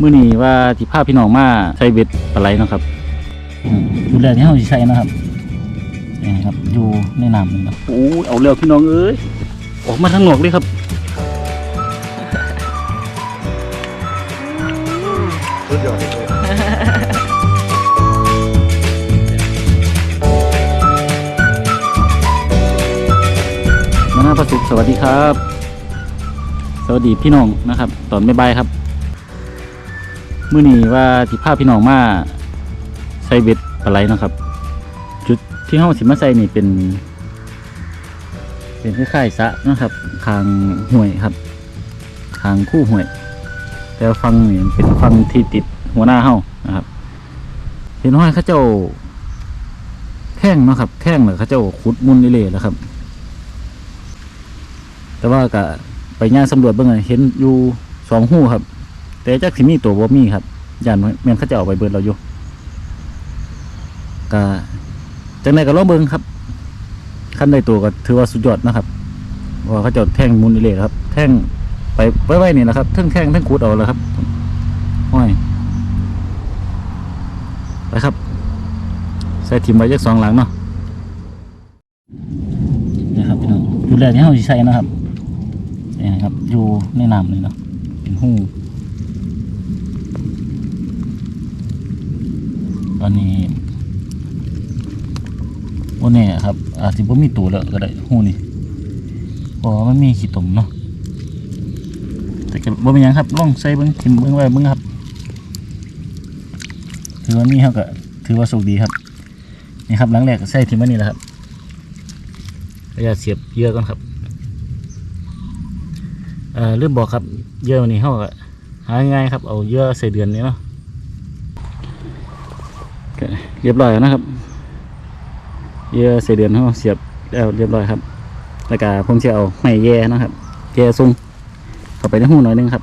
มื้อนี้ว่าสิพาพี่น้องมาใช้เบ็ดปลาไหลเนาะครับอืมดูแลที่เฮาสิใช้นะครับนี่ครับอยู่ในน้ำนี่เนาะโอ้ยเอาแล้วพี่น้องเอ้ยออกมาทางนอกเลยครับสุดยอดเลยมาหน้าประสุขสวัสดีครับ สวัสดีพี่น้องนะครับ ตอนบ่ายๆครับ มื้อนี้ว่าสิพาพี่น้องมาใส่เบ็ดปลาไหลนะครับ จุดที่เฮาสิมาใส่นี่เป็น เป็นคล้ายๆสะนะครับทางห้วยครับ ทางคู่ห้วย แต่ฟังนี่เป็นฟังที่ติดหัวหน้าเฮานะครับ เห็นว่าเขาเจ้าแท่งนะครับแท่งเหรอเขาเจ้าขุดมุนนี่เลยแล้วครับ แต่ว่าก็ไปย่างสำรวจเบิ่งอะเห็นอยู่สองหู้ครับ แต่จักสิมีตัวบ่มีครับย่านแม่นเขาจะเอาไปเบิดเราอยู่ก็จังไดก็ลองเบิ่งครับคันได้ตัวก็ถือว่าสุดยอดนะครับว่าเขาเจะแท่งมุนนี่เลยครับ แท่งไปไว้ๆนี่นะครับทั้งแท่งทั้งขุดเอาแล้วครับห้อยไปครับ ใส่ทิมไว้จักสองหลังเนาะนี่ครับพี่น้องดูแลที่เฮาใช้นะครับนี่นะครับ อยู่ในน้ำเลยเนาะเป็นหู อนนี้วันนี้ครับ อาจจะบ่มีตัวแล้วก็ได้หูนี่เพราะว่ามันมีขี้ตมเนาะแต่ก็บ่เป็นยังครับล่องใส่เบิ่งทิมเบิ่งไว้เบิ่งครับ ถือว่ามีเฮาก็ถือว่าโชคดีครับ นี่ครับหลังแรกก็ใส่ทิมไว้นี่แหละครับระยะเสียบเยื่อก่อนครับเอ่อลืมบอกครับเยื่อวันนี้เขาก็หาง่ายครับเอาเยื่อใส่เดือนนี้เนาะ เรียบร้อยแล้วนะครับเยื่อใส่เดือนเขาเสียบแล้วเรียบร้อยครับ แล้วก็ผมจะเอาไม้แย่นะครับแย่ซุ่งเข้าไปในหูหน่อยนึงครับ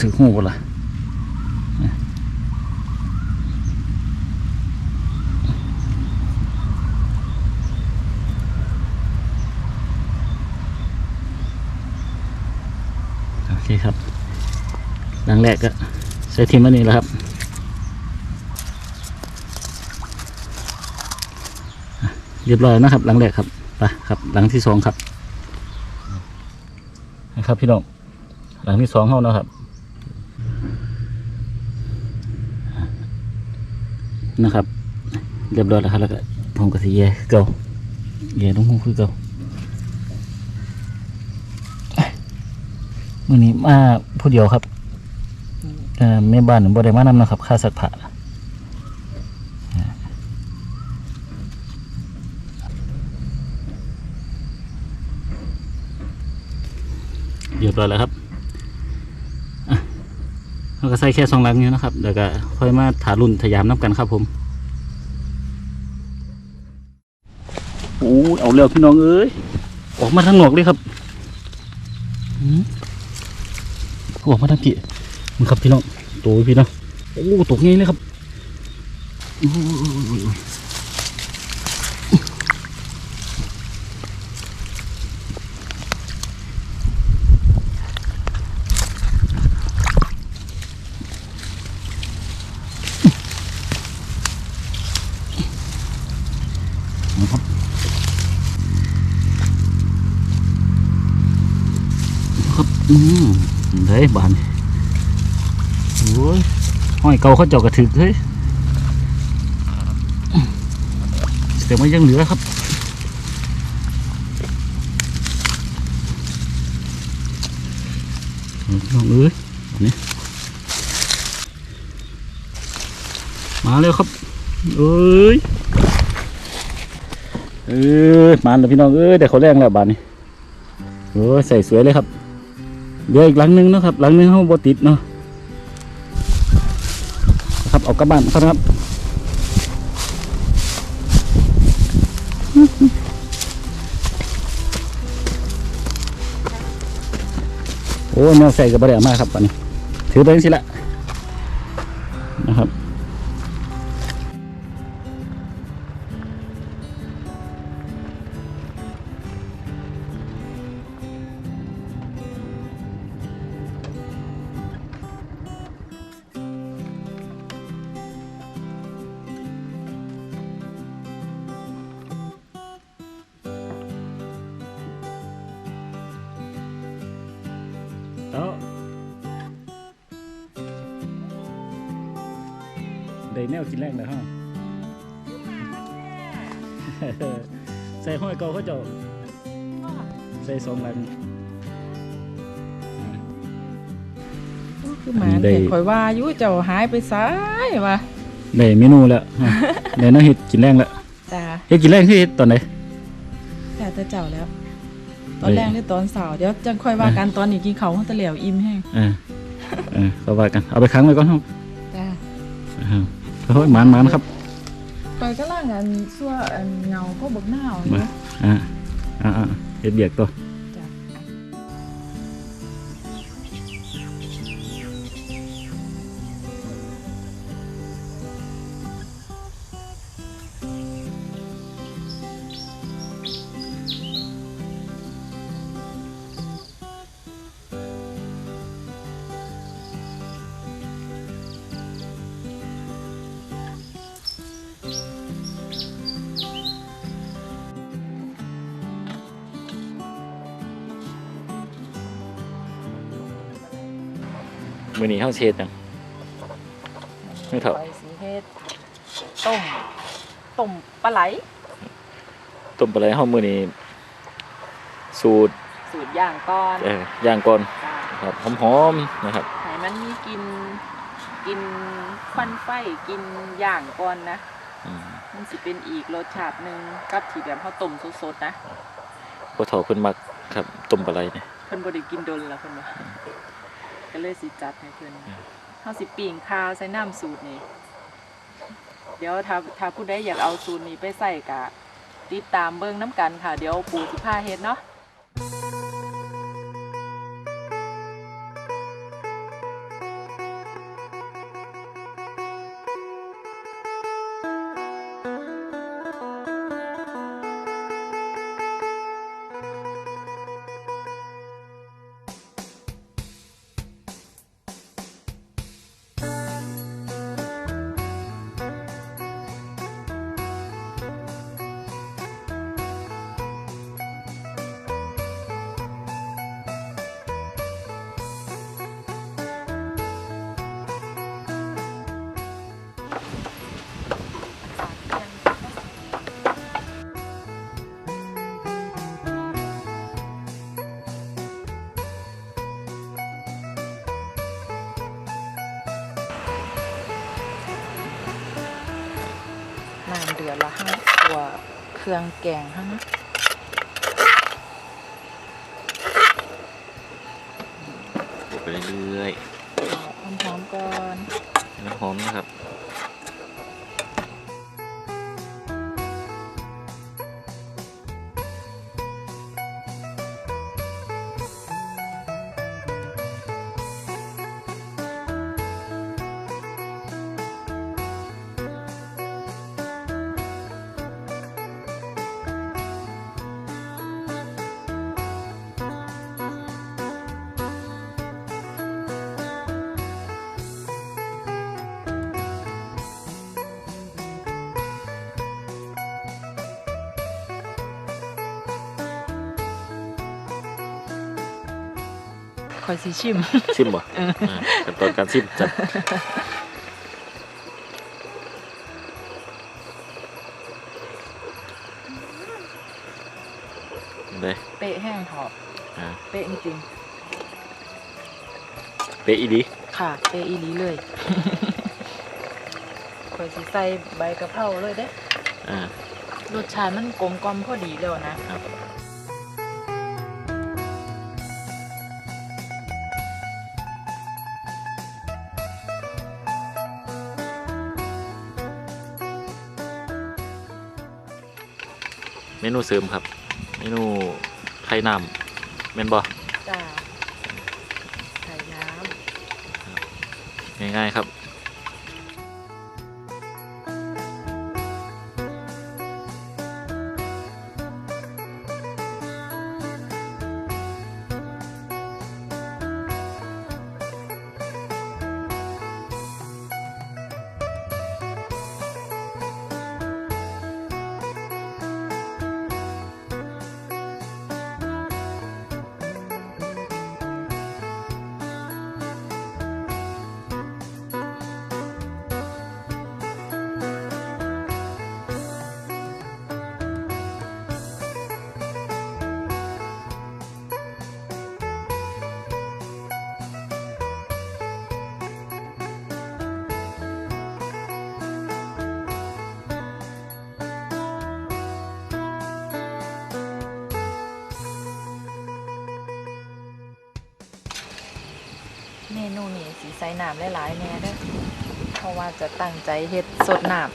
ถือหูก่อนละโอเคครับหลังแรกก็ ใส่ทิมอันนี้แหล้วครับเรียบร้อยนะครับ หลังแรกครับไปครับ หลังที่สองครับนะครับพี่น้องหลังที่สองเข้านะครับ นะครับ เรียบร้อยแล้วครับแล้วก็ผมก็สีแย่คือเก่าแย่ต้องหูคือเก่ามื่อนี้มาผู้เดียวครับ เอ่อแม่บ้านบ่ได้มานำนะครับ ค่าสัตว์ผ่าเรียบร้อยแล้วครับอะเราก็ใส่แค่สองหลังนี้นะครับ เดี๋ยวก็ค่อยมาถารุ่นทยามน้ำกันครับผมโอ้ยเอาเร็วพี่น้องเอ้ย ออกมาทางนอกเลยครับหืมออกมาทางกี่ มึงครับพี่น้องโตพี่น้องโอ้ตกงี้เลยครับโอ้ยนครับครับอืมได้บานโอ้ ยห้อยเกาเขาเจาะกระถึกเฮ้ยแต่มันยังเหลือครับน้องเอ้ยนนี้มาแล้วครับ เอ้ย เออมาแล้วพี่น้องเอ้ยแต่เขาแรงแล้วบานนี้โอ้ยใส่สวยเลยครับเหลืออีกหลังหนึงนะครับหลังหนึงเขาบติดเนาะ ครับออกกลับบ้านครับโอ้แนวใส่กับบริเอามาครับบานนี้ ถือไปจังสิละ แล้วได้แนวกินแรกเลยฮะใส่ห้อยเกาเขาเจ้าใส่สองลังคือหมาเด็กคอยว่าอยุเจ้าหายไปซ้ายวะได้เมนูแล้วฮะได้น้าเห็ดกินแรงแล้วจ้าเฮ็ดกินแรงคือเฮ็ดตอนไหนแต่แต่เจ้าแล้ว ตอนแรกหรือตอนสาวเดี๋ยวจังค่อยว่ากันตอนนี้กินเขาวตะเหลียวอิ่มแห้งเออเออเขาว่ากันเอาไปค้างไว้ก่อนครับจ้าอ่าเฮ้ยหมานหมานครับคอยก็ล่างอันซั่วอันเงาพวกบกหน้าวมาเนาะอ่าอ่าอ่าเฮ็ดเบียกตัว มื้อนี้เฮาเฮ็ดหยังไม่เท่าคอยสีเฮ็ดต้มต้มปลาไหลต้มปลาไหลเฮามื้อนี้สูตรสูตรย่างก้อนเออย่างก่อนครับหอมๆนะครับให้มันมีกินกินควันไฟกินย่างก่อนนะมันสิเป็นอีกรสชาติหนึ่งกับที่แบบเขาต้มสดๆนะพ่อเฒ่าเพิ่นมักครับต้มปลาไหลนี่เพิ่นบ่ได้กินดนแล้วเพิ่นว่า ก็เลยสิจัดให้เพิ่นอืมเฮาสิปิ้งคาวใส่น้ำสูตรนี่เดี๋ยวถ้าถ้าผู้ใดอยากเอาสูตรนี้ไปใส่กะติดตามเบิ่งน้ำกันค่ะ เดี๋ยวปู่สิพาเฮ็ดเนาะ น้ำเดือดละห้าตัวเครื่องแกงฮะนะไปเรื่อยเคอยสิชิมชิมบ่อ่าขั้นตอนการชิมจัดเลยเป๊ะแห้งเถอะอ่าเป๊ะจริงเป๊ะอีดีๆค่ะ เป๊ะอีหลีเลยคอยสิใส่ใบกะเพราเลยเด้ อ่ารสชาติมันกลมกล่อมพอดีแล้วนะครับ มนูเสริมครับ เมนูไข่น้ำเมนบอจ้าใส่น้ง่ายๆครับ ใส่น้ำหลายๆแน่เด้อเพราะว่าจะตั้งใจเฮ็ดสดน้ำ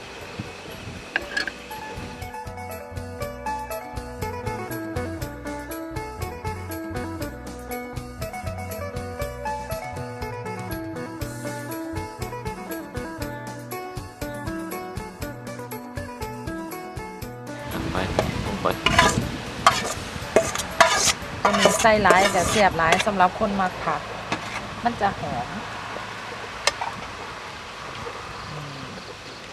ไปลงไปตัวนี้ใส่หลายแต่เสียบหลายสำหรับคนมักผัก มันจะหอม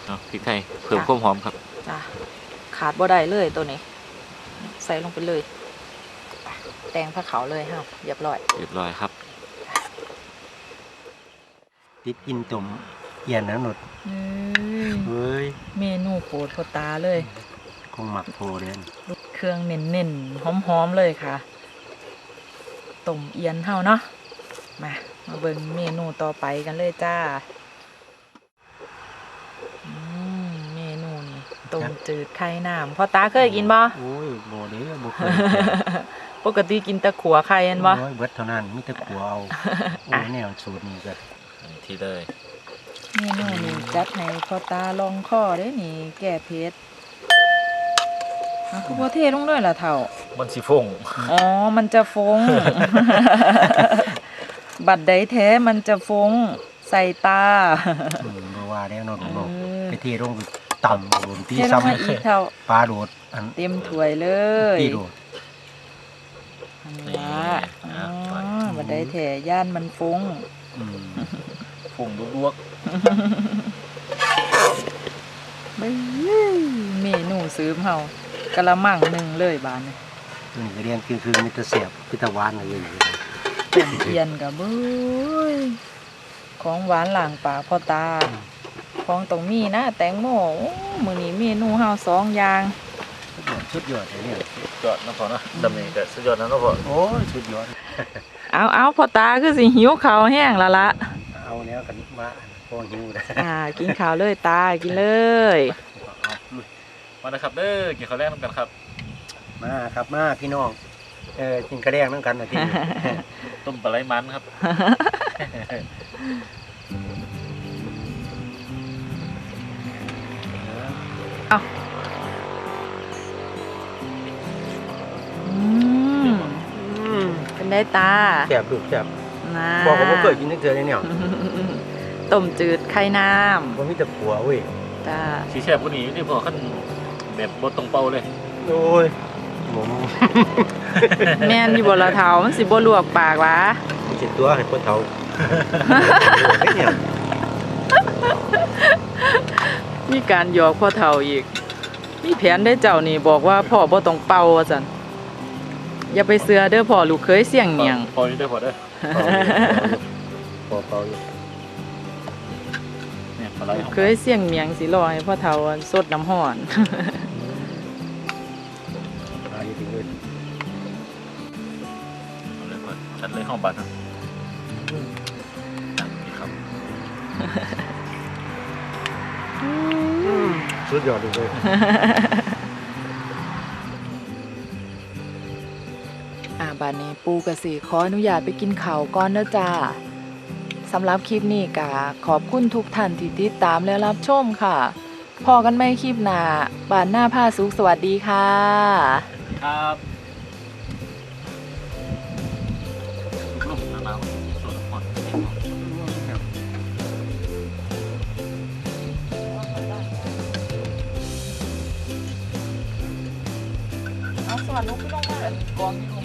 เอา พริกไทยเพิ่มความหอมครับจ้ะขาดบ่ได้เลยตัวนี้ ใส่ลงไปเลยไปแตงผ้าเขาวเลยฮะเรียบร้อยเรียบร้อยครับติดกินตุ่มเอียนนะหนุดอืมเฮ้ยเมนูโปรดพ่อตาเลยคงหมักโทเดนเครื่องเน้นๆหอมๆเลยค่ะต้มเอียนเฮาเนาะมามาเบิ่งเมนูต่อไปกันเลยจ้าอืมเมนูนี่ ต้มจืดไข่น้ำพ่อตาเคยกินบ่โอ้ยโบเด้บ่เคยปกติกินแต่ขัวไข่เห็นบ่โอ้ยเบิดเท่านั้นมีแต่ขัวเอาโอ้ยแนวสูตรนี้ก็ที่เลยเมนูนี่จัดให้พ่อตาลองข้อเด้นี่ แก้เผ็ดอะคือบ่เทลงด้วยล่ะเฒ่า มันสีฟงอ๋อ มันจะฟง บัดใดแท้มันจะฟงใส่ตาอืมบ่ว่าแล้วเนาะเอเนาะอไปเที่ลงไป ต่ำโดนตีเทลงซ้ำมาอีกเท่าปลาโดดอันเต็มถ้วยเลยตีโดดอันละอ๋อบัดใดแท้ย่านมันฟงอืมฟงลวกเบ้ยเมนูซื้อเฮากะละมังหนึ่งเลยบานนี้ตัวนี้ก็เรียนคือคือมีแต่เสียบพิตะวานอะไรอย่างเงี้ยต้มเอียนกับเบ้ยของหวานหลางปากพ่อตา ของตรงมีนะแตงโมโอ้มื้อนี้เมนูเฮาสองอย่างสุดยอดเลยเนี่ยๆยอดนะพอนะดำเนินกับสุดยอดนะนะพอโอ้ยสุดยอดเอาเอาพ่อตาคือสิหิวข้าวแห้งและละเอาแล้วกันมาพอหิวนะอ่ากินข้าวเลยตากินเลยเอาลุยมานะครับเด้อกินข้าวแรกน้ำกันครับ มาครับมาพี่น้องเออกินกระแดงน้ำกันนะพี่ต้มปลาไหลมันครับ ได้ตาแสบดูแสบนะบอกว่าบ่เคยกินนึกเจอเลยเนี่ยต้มจืดไข่น้ผมมีแต่ผัวเว้ยำจ้าสีแฉบกว่านี้นี่พอขั้นแบบบดตรงเป้าเลยโอ้ยผมแม่นอยู่บนละเทามันสิบ่ลวกปากหวะเจ็ดตัวให้คนเฒ่าเฮ้ยเนี่ยมีการหยอกพ่อเฒ่าอีก มีแผนได้เจ้านี่บอกว่าพ่อบ่ต้องเป่าว่าซั่น อย่าไปเสือเด้อพ่อลูกเคยเสี่ยงเนียงพออยู่ได้พอได้อพอเป่าอยู่เนี่ยปลาไหลของเคยเสี่ยงเมียงสิรอให้พ่อเฒ่าสดน้ำห้อนอาอยู่ถึงเลยเอาเลยพอจัดเลยห้องบัตรนะจัดนี่ครับสุดยอดเลยาบานนี้ปูกสิขออนุญาตไปกินข้าวก่อนเด้อจ้าสำหรับคลิปนี้กะขอบคุณทุกท่านที่ติดตามและรับชมค่ะ พอกันไม่คลิปหน้าบานหน้าผ้าสุขสวัสดีค่ะ ครับลูกๆหนาวๆสดพอนเอาสวัสดีลูกพี่น้องมากกองอยู่